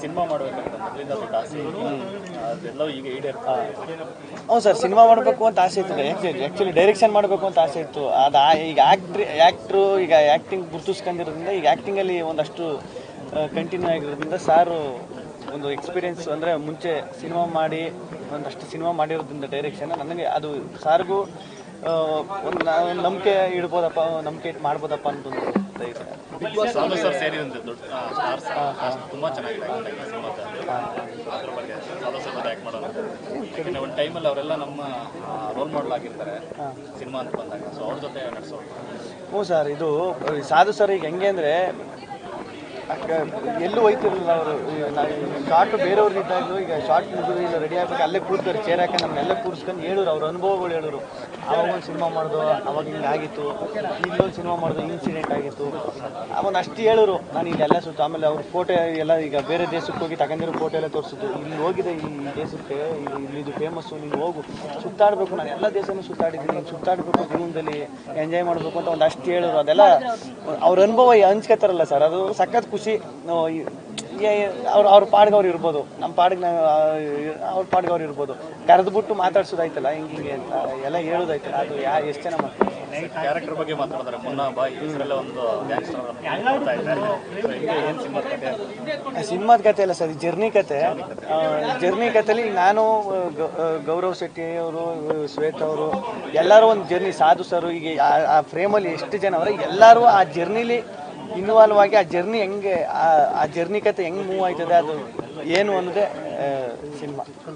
Cinema ಮಾಡಬೇಕು ಆಸೆ ಅದೆಲ್ಲ ಈಗ ಹ್ಞೂ ಸರ್, ಸಿನಿಮಾ ಮಾಡಬೇಕು ಅಂತ ಆಸೆ ಇತ್ತು. ಆ್ಯಕ್ಚುಲಿ ಡೈರೆಕ್ಷನ್ ಮಾಡಬೇಕು ಅಂತ ಆಸೆ ಇತ್ತು. ಅದು ಈಗ ಆ್ಯಕ್ಟ್ರಿ ಆ್ಯಕ್ಟ್ರು ಈಗ ಆ್ಯಕ್ಟಿಂಗ್ ಗುರುತಿಸ್ಕೊಂಡಿರೋದ್ರಿಂದ ಈಗ ಆ್ಯಕ್ಟಿಂಗಲ್ಲಿ ಒಂದಷ್ಟು ಕಂಟಿನ್ಯೂ ಆಗಿರೋದ್ರಿಂದ ಸಾರು ಒಂದು ಎಕ್ಸ್ಪೀರಿಯೆನ್ಸ್ ಅಂದರೆ ಮುಂಚೆ ಸಿನಿಮಾ ಮಾಡಿ, ಒಂದಷ್ಟು ಸಿನಿಮಾ ಮಾಡಿರೋದ್ರಿಂದ ಡೈರೆಕ್ಷನ್ ನನಗೆ ಅದು ಸಾರಿಗೂ ಒಂದು ನಂಬಿಕೆ ಇಡ್ಬೋದಪ್ಪ ನಂಬಿಕೆ ಇಟ್ಟು ಮಾಡ್ಬೋದಪ್ಪ ಅಂತ ಒಂದು ಧೈರ್ಯ ಸಾಲು ಸರ್ ಸೇರಿದಂತೆ ದೊಡ್ಡ ತುಂಬಾ ಚೆನ್ನಾಗಿದೆ. ಸಿನಿಮಾದ. ಅದ್ರ ಬಗ್ಗೆ ಸಾಲು ಸರ್ ಆ್ಯಕ್ಟ್ ಮಾಡೋಣ. ಯಾಕಂದ್ರೆ ಒಂದು ಟೈಮಲ್ಲಿ ಅವರೆಲ್ಲ ನಮ್ಮ ರೋಲ್ ಮಾಡಲ್ ಆಗಿರ್ತಾರೆ ಸಿನಿಮಾ ಅಂತ ಬಂದಾಗ. ಸೊ ಅವ್ರ ಜೊತೆ ನಡೆಸೋದು ಹ್ಞೂ ಸರ್ ಇದು ಸಾಧು ಸರ್ ಈಗ ಹೆಂಗೆ ಅಂದರೆ ಎಲ್ಲೂ ಹೋಯ್ತಿರಲಿಲ್ಲ ಅವರು. ಶಾರ್ಟ್ ಬೇರೆಯವ್ರು ಇದ್ದಾಗಲೂ ಈಗ ಶಾರ್ಟ್ ಮುಗಿದು ಇಲ್ಲ ರೆಡಿ ಆಗ್ಬೇಕು, ಅಲ್ಲೇ ಕೂರ್ತಾರೆ. ಚೇರ್ ಹಾಕಿ ನಮ್ಮನ್ನೆಲ್ಲ ಕೂರಿಸ್ಕೊಂಡು ಹೇಳೋರು, ಅವ್ರ ಅನುಭವಗಳು ಹೇಳೋರು. ಅವಾಗ ಒಂದು ಸಿನಿಮಾ ಮಾಡಿದ್ರು ಅವಾಗ ಹಿಂಗೆ ಆಗಿತ್ತು. ಇಲ್ಲೊಂದು ಸಿನಿಮಾ ಮಾಡಿದ್ರು ಇನ್ಸಿಡೆಂಟ್ ಆಗಿತ್ತು. ಅವನು ಅಷ್ಟು ಹೇಳೋರು. ನಾನು ಇಲ್ಲೆಲ್ಲ ಸುತ್ತ, ಆಮೇಲೆ ಅವ್ರ ಫೋಟೋ ಎಲ್ಲ ಈಗ ಬೇರೆ ದೇಶಕ್ಕೆ ಹೋಗಿ ತಗೊಂಡಿರೋ ಫೋಟೋ ಎಲ್ಲ ತೋರಿಸಿದ್ರು ಇಲ್ಲಿ ಹೋಗಿದೆ ಈ ದೇಶಕ್ಕೆ, ಇಲ್ಲಿ ಇದು ಫೇಮಸ್ಸು ನೀನು ಹೋಗು. ಸುತ್ತಾಡಬೇಕು ನಾನು. ಎಲ್ಲ ದೇಶನೂ ಸುತ್ತಾಡಿದ್ದೀನಿ. ಸುತ್ತಾಡಬೇಕು ಜೀವನದಲ್ಲಿ ಎಂಜಾಯ್ ಮಾಡಬೇಕು ಅಂತ ಒಂದು ಅಷ್ಟು ಹೇಳೋರು. ಅದೆಲ್ಲ ಅವ್ರ ಅನುಭವ ಹಂಚ್ಕೋತಾರಲ್ಲ ಸರ್. ಅದು ಸಖತ್ ಖುಷಿ. ಅವ್ರ ಅವ್ರ ಪಾಡ್ಗೆ ಅವ್ರು ಇರ್ಬೋದು. ನಮ್ಮ ಪಾಡಿಗೆ ನಾವು ಅವ್ರ ಪಾಡ್ಗೆ ಅವ್ರು ಇರ್ಬೋದು. ಕರೆದ್ಬಿಟ್ಟು ಮಾತಾಡ್ಸೋದಾಯ್ತಲ್ಲ ಹಿಂಗೆ ಹಿಂಗೆ ಅಂತ ಎಲ್ಲ ಹೇಳೋದಾಯ್ತಲ್ಲ ಅದು ಯಾ ಎಷ್ಟು ಜನ ಮಾಡ್ತಾರೆ? ಕ್ಯಾರೆಕ್ಟರ್ ಬಗ್ಗೆ ಮಾತಾಡಿದ್ರೆ ಒಂದು ಸಿನಿಮಾದ ಕತೆ? ಅಲ್ಲ ಸರ್ ಜರ್ನಿ ಕತೆ. ಜರ್ನಿ ಕತೆಲಿ ನಾನು ಗೌರವ್ ಶೆಟ್ಟಿ ಅವರು ಶ್ವೇತ ಅವರು ಎಲ್ಲರೂ ಒಂದು ಜರ್ನಿ. ಸಾಧು ಸರ್ ಈಗ ಆ- ಆ ಫ್ರೇಮಲ್ಲಿ ಎಷ್ಟು ಜನ ಅವರ ಎಲ್ಲರೂ ಆ ಜರ್ನಿಲಿ ಇನ್ವಾಲ್ವ್ ಆಗಿ ಆ ಜರ್ನಿ ಹೆಂಗೆ, ಆ- ಜರ್ನಿ ಕತೆ ಹೆಂಗೆ ಮೂವ್ ಆಯ್ತದೆ, ಅದು ಏನು ಅನ್ನೋದೇ ಸಿನಿಮಾ.